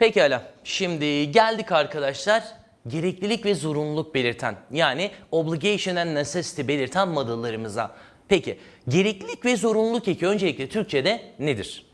Pekala. Şimdi geldik arkadaşlar. Gereklilik ve zorunluluk belirten yani obligation and necessity belirten modellarımıza. Peki gereklilik ve zorunluluk eki öncelikle Türkçe'de nedir?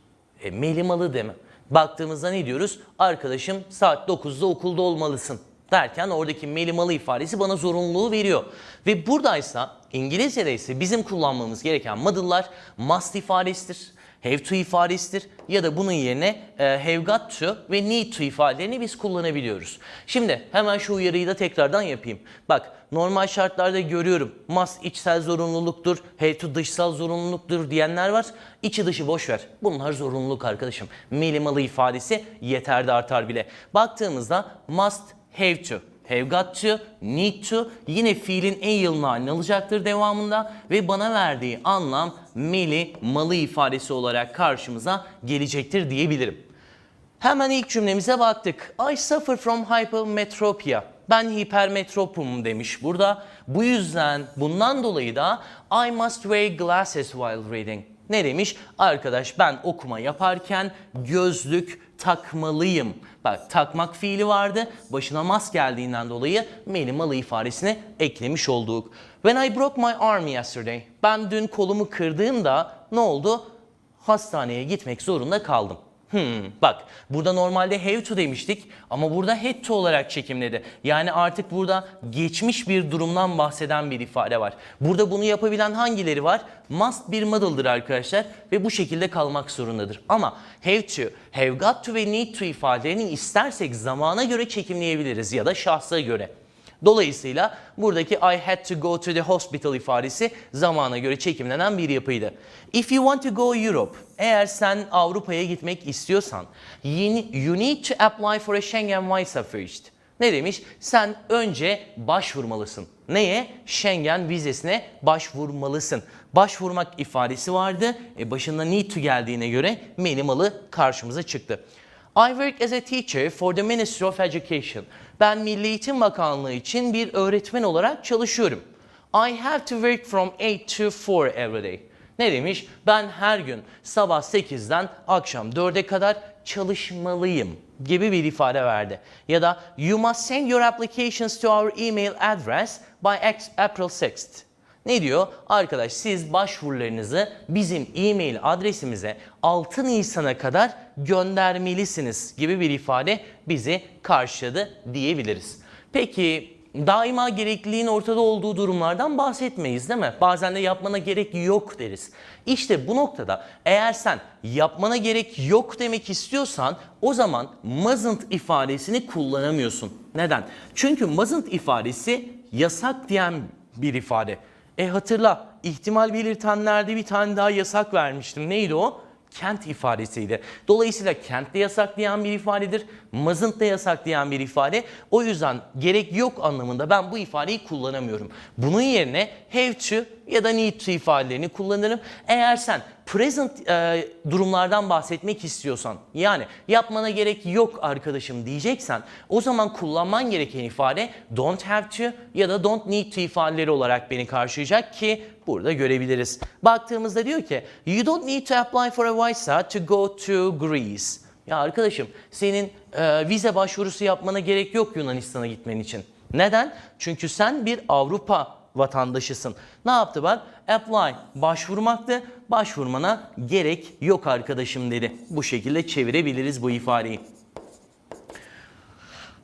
E, melimalı deme. Baktığımızda ne diyoruz? Arkadaşım saat 9'da okulda olmalısın derken oradaki melimalı ifadesi bana zorunluluğu veriyor. Ve buradaysa İngilizce'de ise bizim kullanmamız gereken model'lar must ifadesidir, have to ifadesidir ya da bunun yerine e, have got to ve need to ifadelerini biz kullanabiliyoruz. Şimdi hemen şu uyarıyı da tekrardan yapayım. Bak normal şartlarda görüyorum must içsel zorunluluktur, have to dışsal zorunluluktur diyenler var. İçi dışı boş ver. Bunlar zorunluluk arkadaşım. Melimalı ifadesi yeter de artar bile. Baktığımızda must have to. Have got to, need to yine fiilin en yılın halini alacaktır devamında ve bana verdiği anlam meli, malı ifadesi olarak karşımıza gelecektir diyebilirim. Hemen ilk cümlemize baktık. I suffer from hypermetropia. Ben hipermetropum demiş burada. Bu yüzden bundan dolayı da I must wear glasses while reading. Ne demiş? Arkadaş ben okuma yaparken gözlük takmalıyım. Bak takmak fiili vardı. Başına mas geldiğinden dolayı melimalı ifadesini eklemiş olduk. When I broke my arm yesterday. Ben dün kolumu kırdığımda ne oldu? Hastaneye gitmek zorunda kaldım. Hmm, bak burada normalde have to demiştik ama burada had to olarak çekimledi. Yani artık burada geçmiş bir durumdan bahseden bir ifade var. Burada bunu yapabilen hangileri var? Must bir model'dır arkadaşlar ve bu şekilde kalmak zorundadır. Ama have to, have got to ve need to ifadelerini istersek zamana göre çekimleyebiliriz ya da şahsa göre. Dolayısıyla buradaki I had to go to the hospital ifadesi zamana göre çekimlenen bir yapıydı. If you want to go Europe, eğer sen Avrupa'ya gitmek istiyorsan, you need to apply for a Schengen visa first. Ne demiş? Sen önce başvurmalısın. Neye? Schengen vizesine başvurmalısın. Başvurmak ifadesi vardı. E başında need to geldiğine göre melimalı karşımıza çıktı. I work as a teacher for the Ministry of Education. Ben Milli Eğitim Bakanlığı için bir öğretmen olarak çalışıyorum. I have to work from 8 to 4 every day. Ne demiş? Ben her gün sabah 8'den akşam 4'e kadar çalışmalıyım gibi bir ifade verdi. Ya da you must send your applications to our email address by April 6th. Ne diyor? Arkadaş siz başvurularınızı bizim e-mail adresimize 6 Nisan'a kadar göndermelisiniz gibi bir ifade bizi karşıladı diyebiliriz. Peki daima gerekliliğin ortada olduğu durumlardan bahsetmeyiz değil mi? Bazen de yapmana gerek yok deriz. İşte bu noktada eğer sen yapmana gerek yok demek istiyorsan o zaman mustn't ifadesini kullanamıyorsun. Neden? Çünkü mustn't ifadesi yasak diyen bir ifade. E hatırla ihtimal belirtenlerde bir tane daha yasak vermiştim. Neydi o? Kent ifadesiydi. Dolayısıyla kent de yasaklayan bir ifadedir. Mustn't da yasaklayan bir ifade. O yüzden gerek yok anlamında ben bu ifadeyi kullanamıyorum. Bunun yerine have to ya da need to ifadelerini kullanırım. Eğer sen present e, durumlardan bahsetmek istiyorsan yani yapmana gerek yok arkadaşım diyeceksen o zaman kullanman gereken ifade don't have to ya da don't need to ifadeleri olarak beni karşılayacak ki burada görebiliriz. Baktığımızda diyor ki you don't need to apply for a visa to go to Greece. Ya arkadaşım senin e, vize başvurusu yapmana gerek yok Yunanistan'a gitmen için. Neden? Çünkü sen bir Avrupa vatandaşısın. Ne yaptı bak? Apply başvurmaktı. Başvurmana gerek yok arkadaşım dedi. Bu şekilde çevirebiliriz bu ifadeyi.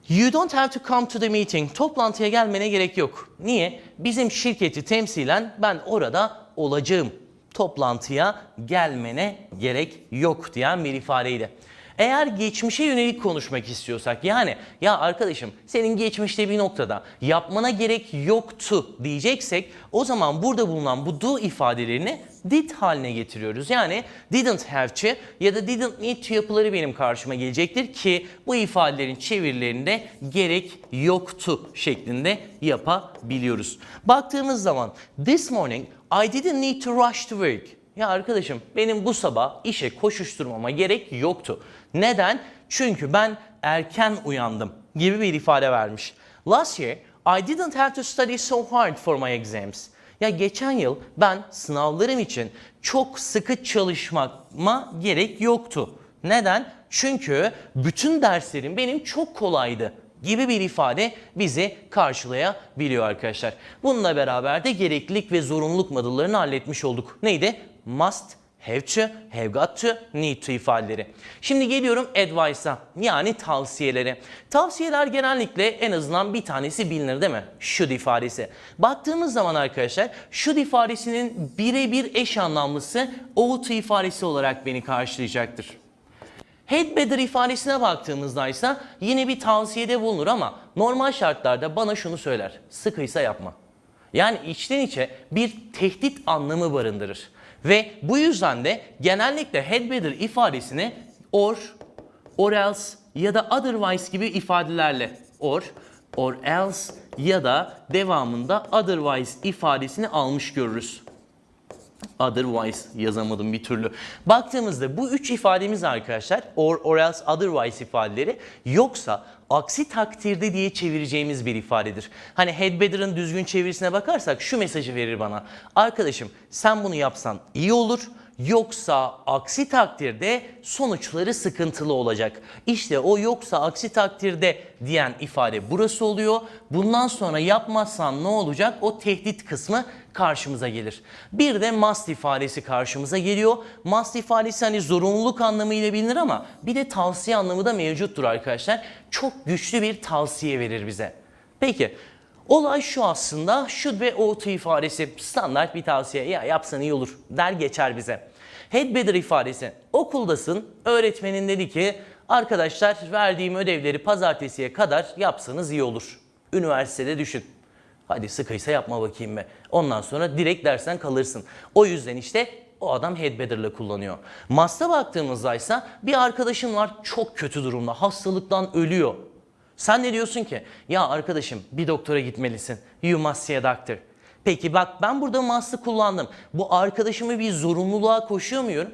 You don't have to come to the meeting. Toplantıya gelmene gerek yok. Niye? Bizim şirketi temsilen ben orada olacağım. Toplantıya gelmene gerek yok diyen bir ifadeydi. Eğer geçmişe yönelik konuşmak istiyorsak yani ya arkadaşım senin geçmişte bir noktada yapmana gerek yoktu diyeceksek o zaman burada bulunan bu do ifadelerini did haline getiriyoruz. Yani didn't have to ya da didn't need to yapıları benim karşıma gelecektir ki bu ifadelerin çevirilerinde gerek yoktu şeklinde yapabiliyoruz. Baktığımız zaman this morning I didn't need to rush to work. Ya arkadaşım benim bu sabah işe koşuşturmama gerek yoktu. Neden? Çünkü ben erken uyandım gibi bir ifade vermiş. Last year I didn't have to study so hard for my exams. Ya geçen yıl ben sınavlarım için çok sıkı çalışmama gerek yoktu Neden? Çünkü bütün derslerim benim çok kolaydı gibi bir ifade bizi karşılayabiliyor arkadaşlar. Bununla beraber de gereklilik ve zorunluluk modullarını halletmiş olduk. Neydi? Must, have to, have got to, need to ifadeleri. Şimdi geliyorum advice'a yani tavsiyelere. Tavsiyeler genellikle en azından bir tanesi bilinir değil mi? Should ifadesi. Baktığımız zaman arkadaşlar should ifadesinin birebir eş anlamlısı ought ifadesi olarak beni karşılayacaktır. Had better ifadesine baktığımızda ise yine bir tavsiyede bulunur ama normal şartlarda bana şunu söyler. Sıkıysa yapma. Yani içten içe bir tehdit anlamı barındırır. Ve bu yüzden de genellikle had better ifadesini or, or else ya da otherwise gibi ifadelerle or, or else ya da devamında otherwise ifadesini almış görürüz. Otherwise yazamadım bir türlü. Baktığımızda bu üç ifademiz arkadaşlar or, or else otherwise ifadeleri yoksa aksi takdirde diye çevireceğimiz bir ifadedir. Hani had better'ın düzgün çevirisine bakarsak şu mesajı verir bana. Arkadaşım sen bunu yapsan iyi olur. Yoksa aksi takdirde sonuçları sıkıntılı olacak. İşte o yoksa aksi takdirde diyen ifade burası oluyor. Bundan sonra yapmazsan ne olacak? O tehdit kısmı karşımıza gelir. Bir de must ifadesi karşımıza geliyor. Must ifadesi hani zorunluluk anlamıyla bilinir ama bir de tavsiye anlamı da mevcuttur arkadaşlar. Çok güçlü bir tavsiye verir bize. Peki Olay şu aslında should ve ought ifadesi standart bir tavsiye ya yapsan iyi olur der geçer bize. Had better ifadesi okuldasın öğretmenin dedi ki arkadaşlar verdiğim ödevleri pazartesiye kadar yapsanız iyi olur. Üniversitede düşün. Hadi sıkıysa yapma bakayım be. Ondan sonra direkt dersen kalırsın. O yüzden işte o adam had better'la kullanıyor. Must'a baktığımızda ise bir arkadaşın var çok kötü durumda hastalıktan ölüyor. Sen ne diyorsun ki? Ya arkadaşım bir doktora gitmelisin. You must see a doctor. Peki bak ben burada must'ı kullandım. Bu arkadaşımı bir zorunluluğa koşuyor muyum?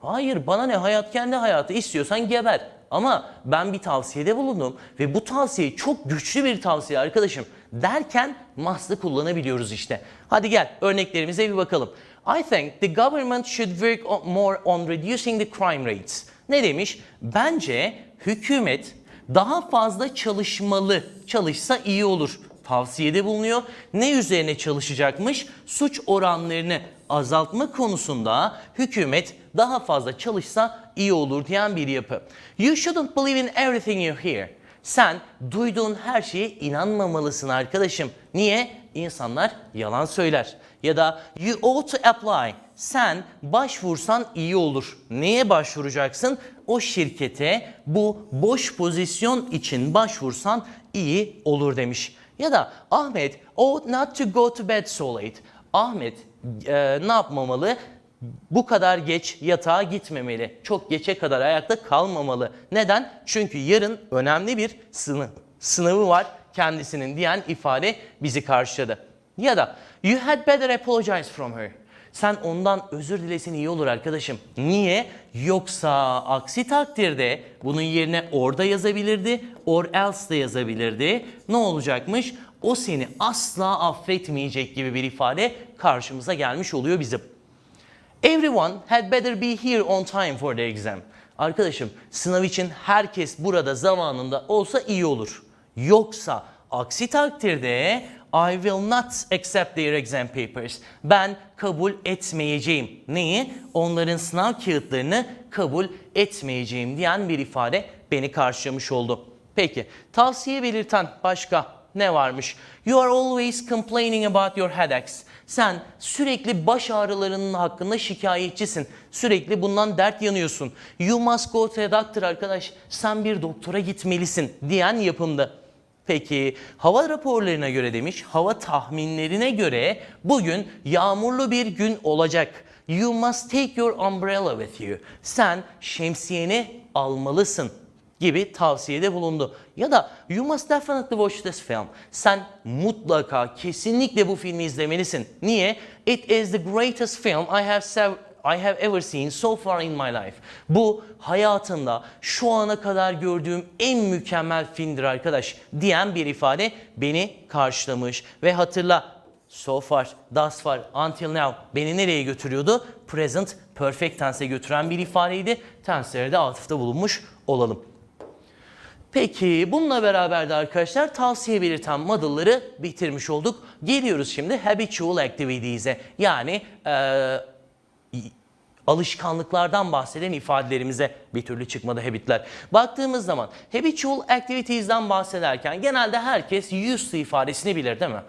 Hayır bana ne hayat kendi hayatı istiyorsan geber. Ama ben bir tavsiyede bulundum ve bu tavsiye çok güçlü bir tavsiye arkadaşım derken must'ı kullanabiliyoruz işte. Hadi gel örneklerimize bir bakalım. I think the government should work more on reducing the crime rates. Ne demiş? Bence hükümet daha fazla çalışmalı, çalışsa iyi olur. Tavsiyede bulunuyor. Ne üzerine çalışacakmış? Suç oranlarını azaltma konusunda hükümet daha fazla çalışsa iyi olur diyen bir yapı. You shouldn't believe in everything you hear. Sen duyduğun her şeye inanmamalısın arkadaşım. Niye? İnsanlar yalan söyler. Ya da you ought to apply. Sen başvursan iyi olur. Neye başvuracaksın? O şirkete bu boş pozisyon için başvursan iyi olur demiş. Ya da Ahmet ought not to go to bed so late. Ahmet e, ne yapmamalı? bu kadar geç yatağa gitmemeli. Çok geçe kadar ayakta kalmamalı. Neden? Çünkü yarın önemli bir sınav, sınavı var kendisinin diyen ifade bizi karşıladı. Ya da you had better apologize from her. Sen ondan özür dilesin iyi olur arkadaşım. Niye? Yoksa aksi takdirde bunun yerine orada yazabilirdi, or else de yazabilirdi. Ne olacakmış? O seni asla affetmeyecek gibi bir ifade karşımıza gelmiş oluyor bizim. Everyone had better be here on time for the exam. Arkadaşım sınav için herkes burada zamanında olsa iyi olur. Yoksa aksi takdirde I will not accept their exam papers. Ben kabul etmeyeceğim. Neyi? Onların sınav kağıtlarını kabul etmeyeceğim diyen bir ifade beni karşılamış oldu. Peki tavsiye belirten başka ne varmış? You are always complaining about your headaches. Sen sürekli baş ağrılarının hakkında şikayetçisin. Sürekli bundan dert yanıyorsun. You must go to a doctor arkadaş. Sen bir doktora gitmelisin diyen yapımda. Peki hava raporlarına göre demiş, hava tahminlerine göre bugün yağmurlu bir gün olacak. You must take your umbrella with you. Sen şemsiyeni almalısın gibi tavsiyede bulundu. Ya da you must definitely watch this film. Sen mutlaka kesinlikle bu filmi izlemelisin. Niye? It is the greatest film I have I have ever seen so far in my life. Bu hayatımda şu ana kadar gördüğüm en mükemmel filmdir arkadaş diyen bir ifade beni karşılamış. Ve hatırla so far, thus far, until now beni nereye götürüyordu? Present perfect tense'e götüren bir ifadeydi. Tense'lere de atıfta bulunmuş olalım. Peki bununla beraber de arkadaşlar tavsiye belirten model'ları bitirmiş olduk. Geliyoruz şimdi habitual activities'e yani eee, alışkanlıklardan bahseden ifadelerimize bir türlü çıkmadı habitler. Baktığımız zaman habitual activities'den bahsederken genelde herkes used to ifadesini bilir değil mi?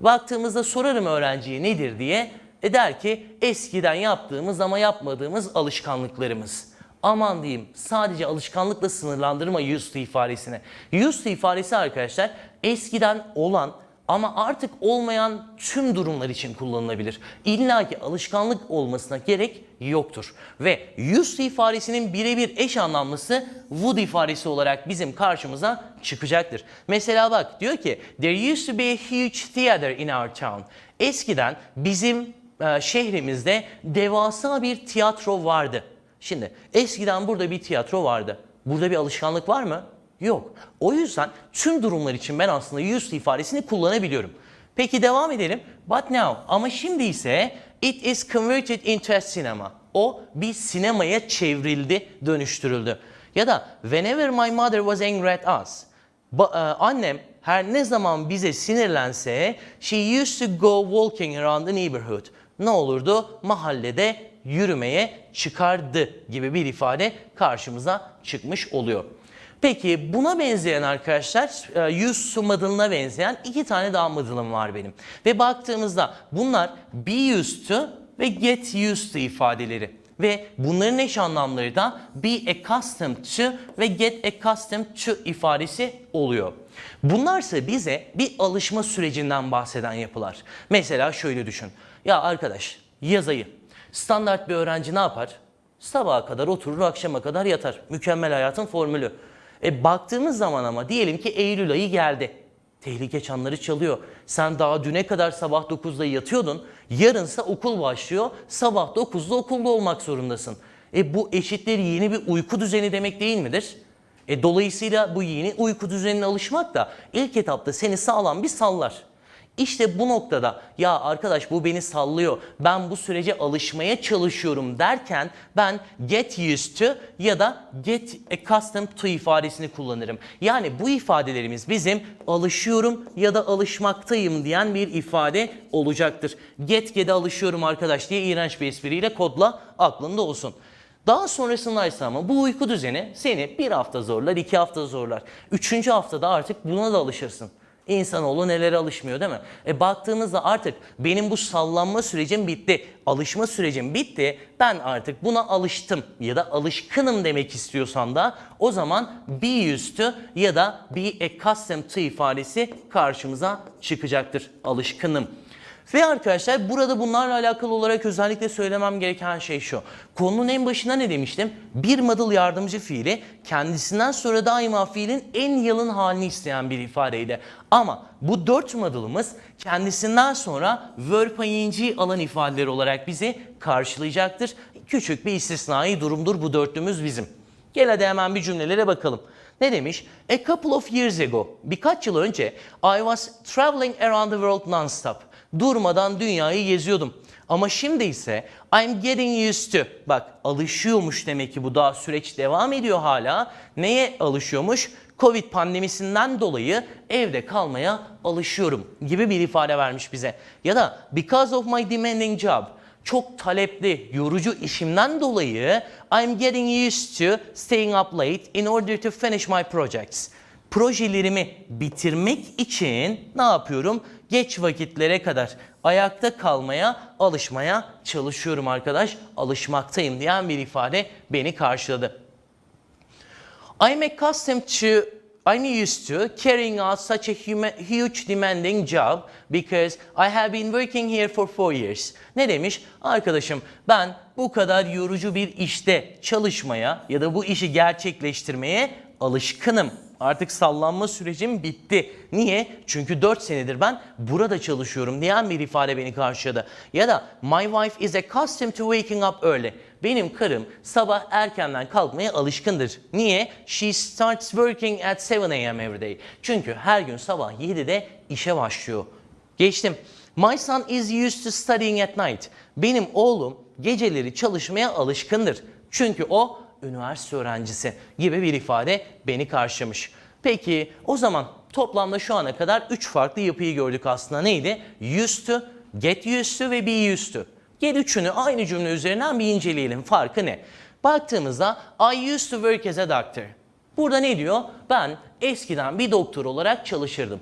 Baktığımızda sorarım öğrenciye nedir diye e der ki eskiden yaptığımız ama yapmadığımız alışkanlıklarımız. Aman diyeyim sadece alışkanlıkla sınırlandırma used to ifadesine. Used to ifadesi arkadaşlar eskiden olan ama artık olmayan tüm durumlar için kullanılabilir. İlla ki alışkanlık olmasına gerek yoktur. Ve used ifadesinin birebir eş anlamlısı would ifadesi olarak bizim karşımıza çıkacaktır. Mesela bak diyor ki there used to be a huge theater in our town. Eskiden bizim e, şehrimizde devasa bir tiyatro vardı. Şimdi eskiden burada bir tiyatro vardı. Burada bir alışkanlık var mı? Yok. O yüzden tüm durumlar için ben aslında used ifadesini kullanabiliyorum. Peki devam edelim. But now ama şimdi ise it is converted into a cinema. O bir sinemaya çevrildi, dönüştürüldü. Ya da whenever my mother was angry at us. Ba- e, annem her ne zaman bize sinirlense she used to go walking around the neighborhood. Ne olurdu? Mahallede yürümeye çıkardı gibi bir ifade karşımıza çıkmış oluyor. Peki buna benzeyen arkadaşlar e, use to model'ına benzeyen iki tane daha model'ım var benim. Ve baktığımızda bunlar be used ve get used to ifadeleri. Ve bunların eş anlamları da be accustomed to ve get accustomed to ifadesi oluyor. Bunlarsa bize bir alışma sürecinden bahseden yapılar. Mesela şöyle düşün. Ya arkadaş yaz ayı. Standart bir öğrenci ne yapar? Sabaha kadar oturur, akşama kadar yatar. Mükemmel hayatın formülü. E baktığımız zaman ama diyelim ki Eylül ayı geldi. Tehlike çanları çalıyor. Sen daha düne kadar sabah 9'da yatıyordun. Yarınsa okul başlıyor. Sabah 9'da okulda olmak zorundasın. E bu eşittir yeni bir uyku düzeni demek değil midir? E dolayısıyla bu yeni uyku düzenine alışmak da ilk etapta seni sağlam bir sallar. İşte bu noktada ya arkadaş bu beni sallıyor. Ben bu sürece alışmaya çalışıyorum derken ben get used to ya da get accustomed to ifadesini kullanırım. Yani bu ifadelerimiz bizim alışıyorum ya da alışmaktayım diyen bir ifade olacaktır. Get get'e alışıyorum arkadaş diye iğrenç bir espriyle kodla aklında olsun. Daha sonrasında ise ama bu uyku düzeni seni bir hafta zorlar, iki hafta zorlar. Üçüncü haftada artık buna da alışırsın. İnsanoğlu nelere alışmıyor değil mi? E baktığımızda artık benim bu sallanma sürecim bitti. Alışma sürecim bitti. Ben artık buna alıştım ya da alışkınım demek istiyorsan da o zaman be used to ya da be accustomed to ifadesi karşımıza çıkacaktır. Alışkınım. Ve arkadaşlar burada bunlarla alakalı olarak özellikle söylemem gereken şey şu. Konunun en başında ne demiştim? Bir model yardımcı fiili kendisinden sonra daima fiilin en yalın halini isteyen bir ifadeydi. Ama bu dört model'ımız kendisinden sonra verb ing alan ifadeleri olarak bizi karşılayacaktır. Küçük bir istisnai durumdur bu dörtlümüz bizim. Gel hadi hemen bir cümlelere bakalım. Ne demiş? A couple of years ago, birkaç yıl önce I was traveling around the world non-stop. Durmadan dünyayı geziyordum. Ama şimdi ise I'm getting used to. Bak alışıyormuş demek ki bu daha süreç devam ediyor hala. Neye alışıyormuş? Covid pandemisinden dolayı evde kalmaya alışıyorum gibi bir ifade vermiş bize. Ya da because of my demanding job çok talepli, yorucu işimden dolayı I'm getting used to staying up late in order to finish my projects. Projelerimi bitirmek için ne yapıyorum? Geç vakitlere kadar ayakta kalmaya, alışmaya çalışıyorum arkadaş. Alışmaktayım diyen bir ifade beni karşıladı. I'm accustomed to I'm used to carrying out such a huge demanding job because I have been working here for four years. Ne demiş? Arkadaşım ben bu kadar yorucu bir işte çalışmaya ya da bu işi gerçekleştirmeye alışkınım. Artık sallanma sürecim bitti. Niye? Çünkü 4 senedir ben burada çalışıyorum diyen bir ifade beni karşıladı. Ya da my wife is accustomed to waking up early. Benim karım sabah erkenden kalkmaya alışkındır. Niye? She starts working at 7 a.m. every day. Çünkü her gün sabah 7'de işe başlıyor. Geçtim. My son is used to studying at night. Benim oğlum geceleri çalışmaya alışkındır. Çünkü o üniversite öğrencisi gibi bir ifade beni karşılamış. Peki o zaman toplamda şu ana kadar 3 farklı yapıyı gördük aslında. Neydi? Used to, get used to ve be used to. Gel üçünü aynı cümle üzerinden bir inceleyelim. Farkı ne? Baktığımızda I used to work as a doctor. Burada ne diyor? Ben eskiden bir doktor olarak çalışırdım.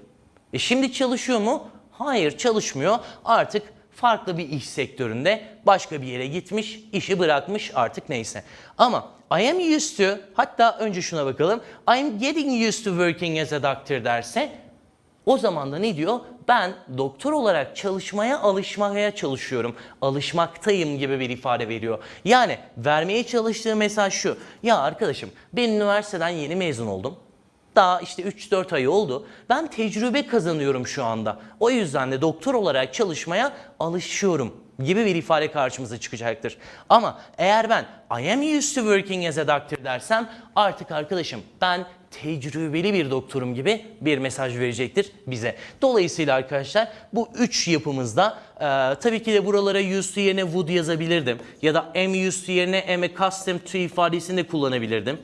E şimdi çalışıyor mu? Hayır çalışmıyor. Artık farklı bir iş sektöründe başka bir yere gitmiş, işi bırakmış artık neyse. Ama I am used to, hatta önce şuna bakalım. I am getting used to working as a doctor derse o zaman da ne diyor? Ben doktor olarak çalışmaya alışmaya çalışıyorum. Alışmaktayım gibi bir ifade veriyor. Yani vermeye çalıştığı mesaj şu. Ya arkadaşım ben üniversiteden yeni mezun oldum. Daha işte 3-4 ay oldu. Ben tecrübe kazanıyorum şu anda. O yüzden de doktor olarak çalışmaya alışıyorum gibi bir ifade karşımıza çıkacaktır. Ama eğer ben I am used to working as a doctor dersem artık arkadaşım ben tecrübeli bir doktorum gibi bir mesaj verecektir bize. Dolayısıyla arkadaşlar bu üç yapımızda e, tabii ki de buralara used to yerine would yazabilirdim. Ya da am used to yerine am accustomed to ifadesini de kullanabilirdim.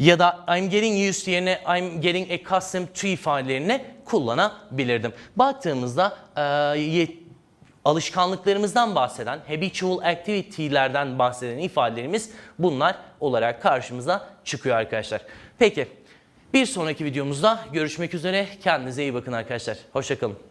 Ya da I'm getting used to yerine I'm getting accustomed to ifadelerini kullanabilirdim. Baktığımızda e, alışkanlıklarımızdan bahseden, habitual activity'lerden bahseden ifadelerimiz bunlar olarak karşımıza çıkıyor arkadaşlar. Peki bir sonraki videomuzda görüşmek üzere. Kendinize iyi bakın arkadaşlar. Hoşçakalın.